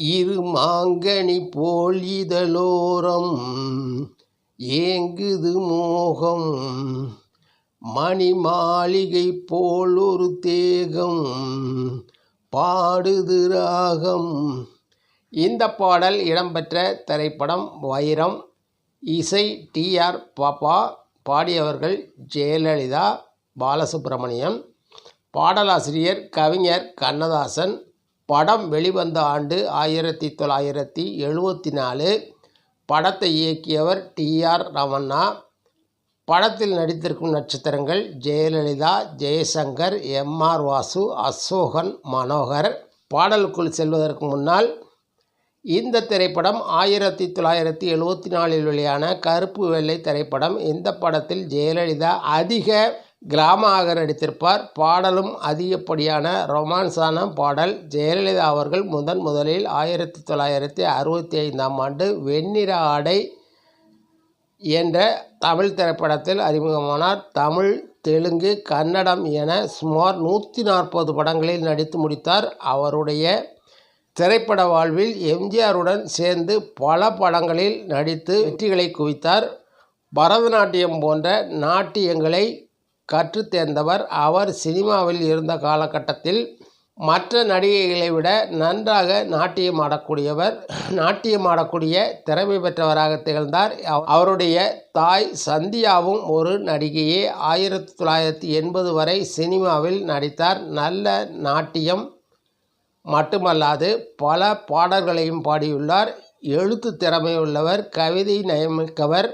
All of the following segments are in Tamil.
இரு மாங்கனி போல் இதழோரம் ஏங்குது மோகம். மணி மாளிகை போல் ஒரு தேகம் பாடுது ராகம். இந்த பாடல் இடம்பெற்ற திரைப்படம் வைரம். இசை டிஆர் பாப்பா. பாடியவர்கள் ஜெயலலிதா பாலசுப்ரமணியம். பாடலாசிரியர் கவிஞர் கண்ணதாசன். படம் வெளிவந்த ஆண்டு ஆயிரத்தி தொள்ளாயிரத்தி எழுபத்தி நாலு படத்தை இயக்கியவர் டிஆர் ரமண்ணா. படத்தில் நடித்திருக்கும் நட்சத்திரங்கள் ஜெயலலிதா ஜெயசங்கர் எம்ஆர் வாசு அசோகன் மனோகர். பாடலுக்குள் செல்வதற்கு முன்னால் இந்த திரைப்படம் ஆயிரத்தி தொள்ளாயிரத்தி எழுபத்தி நாலில் வெளியான கருப்பு வெள்ளை திரைப்படம். இந்த படத்தில் ஜெயலலிதா அதிக கிராமாக நடித்திருப்பார். பாடலும் அதிகப்படியான ரொமான்ஸான பாடல். ஜெயலலிதா அவர்கள் முதன் முதலில் ஆயிரத்தி தொள்ளாயிரத்தி அறுபத்தி ஐந்தாம் ஆண்டு வெண்ணிற ஆடை என்ற தமிழ் திரைப்படத்தில் அறிமுகமானார். தமிழ் தெலுங்கு கன்னடம் என சுமார் நூற்றி நாற்பது படங்களில் நடித்து முடித்தார். அவருடைய திரைப்பட வாழ்வில் எம்ஜிஆருடன் சேர்ந்து பல படங்களில் நடித்து வெற்றிகளை குவித்தார். பரதநாட்டியம் போன்ற நாட்டியங்களை கற்றுத் தேர்ந்தவர் அவர் சினிமாவில் இருந்த காலகட்டத்தில் மற்ற நடிகைகளை விட நன்றாக நாட்டியம் ஆடக்கூடியவர். நாட்டியம் ஆடக்கூடிய திறமை பெற்றவராக திகழ்ந்தார். அவருடைய தாய் சந்தியாவும் ஒரு நடிகையே. ஆயிரத்தி தொள்ளாயிரத்தி எண்பது வரை சினிமாவில் நடித்தார். நல்ல நாட்டியம் மட்டுமல்லாது பல பாடல்களையும் பாடியுள்ளார். எழுத்து திறமையுள்ளவர் கவிதை நயமிக்கவர்.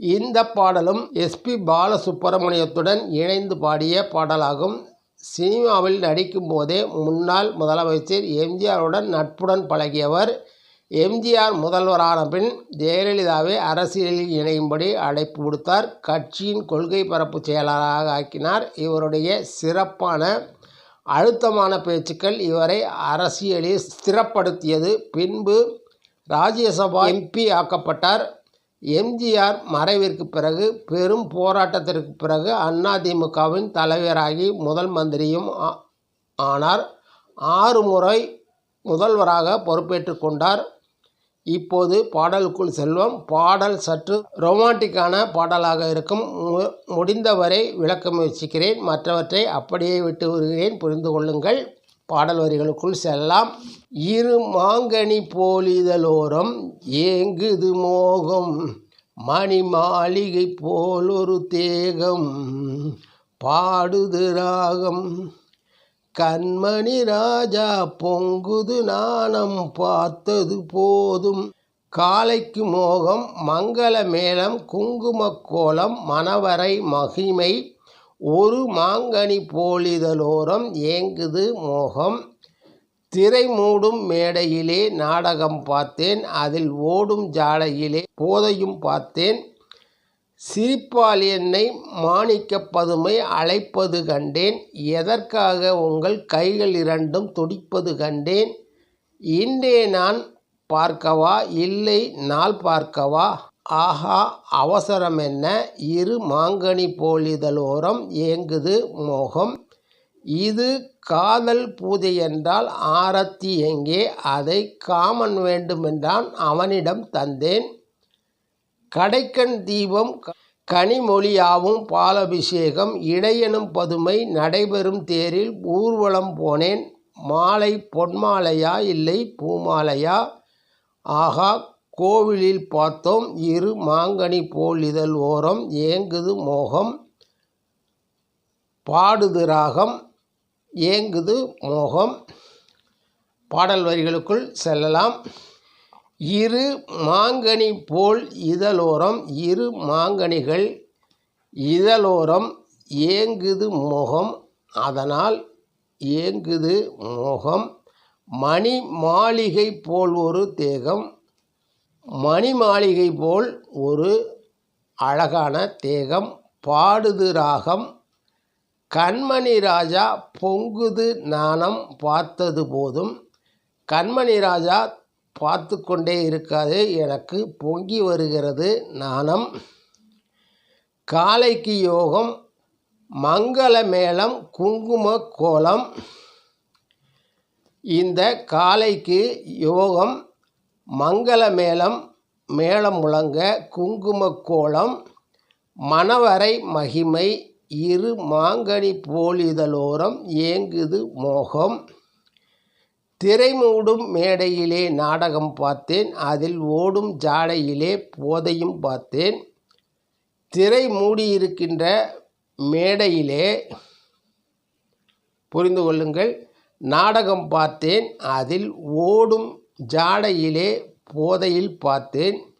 இந்த பாடலும் எஸ்பி பாலசுப்பிரமணியத்துடன் இணைந்து பாடிய பாடலாகும். சினிமாவில் நடிக்கும் போதே முன்னாள் முதலமைச்சர் எம்ஜிஆருடன் நட்புடன் பழகியவர். எம்ஜிஆர் முதல்வரான பின் ஜெயலலிதாவை அரசியலில் இணையும்படி அழைப்பு விடுத்தார். கட்சியின் கொள்கை பரப்பு செயலாளராக ஆக்கினார். இவருடைய சிறப்பான அழுத்தமான பேச்சுக்கள் இவரை அரசியலில் ஸ்திரப்படுத்தியது. பின்பு ராஜ்யசபா எம்பி ஆக்கப்பட்டார். எம்ஜிஆர் மறைவிற்கு பிறகு பெரும் போராட்டத்திற்கு பிறகு அதிமுகவின் தலைவராகி முதல் மந்திரியும் ஆனார். ஆறு முறை முதல்வராக பொறுப்பேற்று கொண்டார். இப்போது பாடலுக்குள் செல்வம். பாடல் சற்று ரொமான்டிக்கான பாடலாக இருக்கும். முடிந்தவரை விளக்க முயற்சிக்கிறேன். மற்றவற்றை அப்படியே விட்டு வருகிறேன் புரிந்து கொள்ளுங்கள். பாடல் வரிகளுக்குள் செல்லாம் இரு மாங்கனி போலிதலோரம் ஏங்குது மோகம். மணி மாளிகை போலொரு தேகம். பாடுது ராகம். கண்மணி ராஜா பொங்குது நாணம் பார்த்தது போதும். காலைக்கு மோகம் மங்கள மேளம் குங்கும கோலம் மணவரை மகிமை ஒரு மாங்கனி போலிதலோரம் ஏங்குது மோகம். திரை மூடும் மேடையிலே நாடகம் பார்த்தேன். அதில் ஓடும் ஜாடையிலே போதையும் பார்த்தேன். சிரிப்பால் என்னை மாணிக்க பதுமை அழைப்பது கண்டேன். எதற்காக உங்கள் கைகள் இரண்டும் துடிப்பது கண்டேன். இன்றே நான் பார்க்கவா? இல்லை நாள் பார்க்கவா? ஆஹா அவசரம் என்ன இரு மாங்கனி போலிதலோரம் ஏங்குது மோகம். இது காதல் பூஜை என்றால் ஆரத்தி எங்கே? அதை காமன் வேண்டுமென்றான் அவனிடம் தந்தேன். கடைக்கண் தீபம் கனிமொழியாவும் பாலபிஷேகம் இடையனும் பதுமை நடைபெறும் தேரில் ஊர்வலம் போனேன். மாலை பொன்மாலையா இல்லை பூமாலையா? ஆகா கோவிலில் பார்த்தோம் இரு மாங்கனி போல் இதழ் ஓரம் ஏங்குது மோகம் பாடுது ராகம் ஏங்குது மோகம். பாடல் வரிகளுக்குள் செல்லலாம். இரு மாங்கனி போல் இதழோரம் இரு மாங்கனிகள் இதழோரம் ஏங்குது மோகம் அதனால் ஏங்குது மோகம். மணி மாளிகை போல் ஒரு தேகம் மணி மாளிகை போல் ஒரு அழகான தேகம் பாடுது ராகம் கண்மணி ராஜா பொங்குது நாணம் பார்த்தது போதும். கண்மணி ராஜா பார்த்து கொண்டே இருக்காது எனக்கு பொங்கி வருகிறது நாணம். காலைக்கு யோகம் மங்கள மேளம் குங்கும கோலம். இந்த காலைக்கு யோகம் மங்கள மேளம் மேளம் முழங்க குங்கும கோலம் மணவரை மகிமை இரு மாங்கனி போலிதழோரம் ஏங்குது மோகம். திரைமூடும் மேடையிலே நாடகம் பார்த்தேன் அதில் ஓடும் ஜாடையிலே போதையும் பார்த்தேன். திரை மூடியிருக்கின்ற மேடையிலே புரிந்து கொள்ளுங்கள் நாடகம் பார்த்தேன் அதில் ஓடும் ஜாடையிலே போதையில் பார்த்தேன்.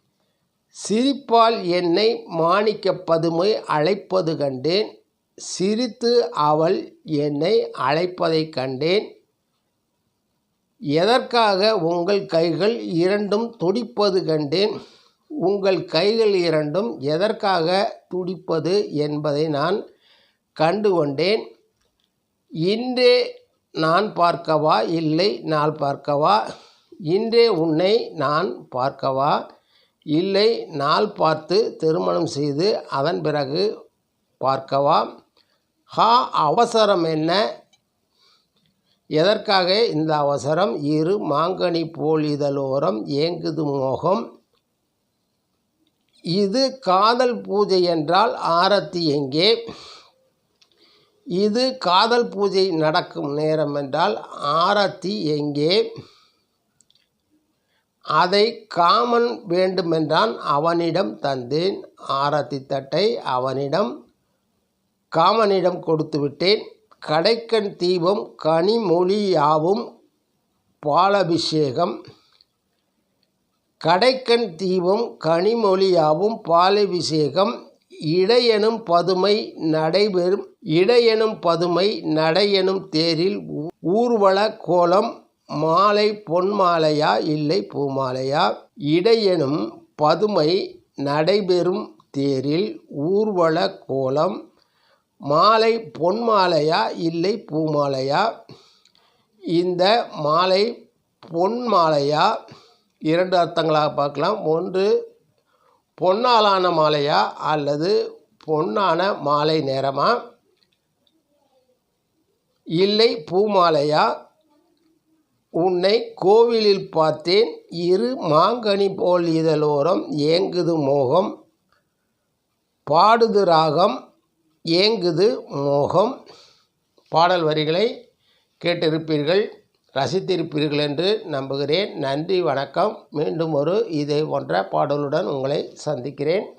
சிரிப்பால் என்னை மாணிக்க பதுமை அழைப்பது கண்டேன். சிரித்து அவள் என்னை அழைப்பதைக் கண்டேன். எதற்காக உங்கள் கைகள் இரண்டும் துடிப்பது கண்டேன். உங்கள் கைகள் இரண்டும் எதற்காக துடிப்பது என்பதை நான் கண்டு கொண்டேன் இன்றே நான் பார்க்கவா? இல்லை நான் பார்க்கவா? இன்றே உன்னை நான் பார்க்கவா? இல்லை நாள் பார்த்து திருமணம் செய்து அதன் பிறகு பார்க்கவா? ஹா அவசரம் என்ன? எதற்காக இந்த அவசரம்? இரு மாங்கனி போலிதலோரம் ஏங்குது மோகம். இது காதல் பூஜை என்றால் ஆரத்தி எங்கே? இது காதல் பூஜை நடக்கும் நேரம் என்றால் ஆரத்தி எங்கே? அதை காமன் வேண்டுமென்றான் அவனிடம் தந்தேன். ஆரத்தி தட்டை அவனிடம் காமனிடம் கொடுத்து விட்டேன் கடைக்கண் தீபம் கனிமொழியாவும் பாலபிஷேகம். கடைக்கண் தீபம் கனிமொழியாவும் பாலபிஷேகம். இடையெனும் பதுமை நடைபெறும் இடையெனும் பதுமை நடையெனும் தேரில் ஊர்வல கோலம் மாலை பொன்மாலையா இல்லை பூமாலையா இடையெனும் பதுமை நடைபெறும் தேரில் ஊர்வல கோலம். மாலை பொன்மாலையா இல்லை பூமாலையா இந்த மாலை பொன் மாலையா? இரண்டு அர்த்தங்களாக பார்க்கலாம். ஒன்று பொன்னாலான மாலையா அல்லது பொன்னான மாலை நேரமா? இல்லை பூமாலையா உன்னை கோவிலில் பார்த்தேன். இரு மாங்கனி போல் இதழோரம் ஏங்குது மோகம். பாடுது ராகம் ஏங்குது மோகம். பாடல் வரிகளை கேட்டிருப்பீர்கள் ரசித்திருப்பீர்கள் என்று நம்புகிறேன். நன்றி வணக்கம். மீண்டும் ஒரு இதே போன்ற பாடலுடன் உங்களை சந்திக்கிறேன்.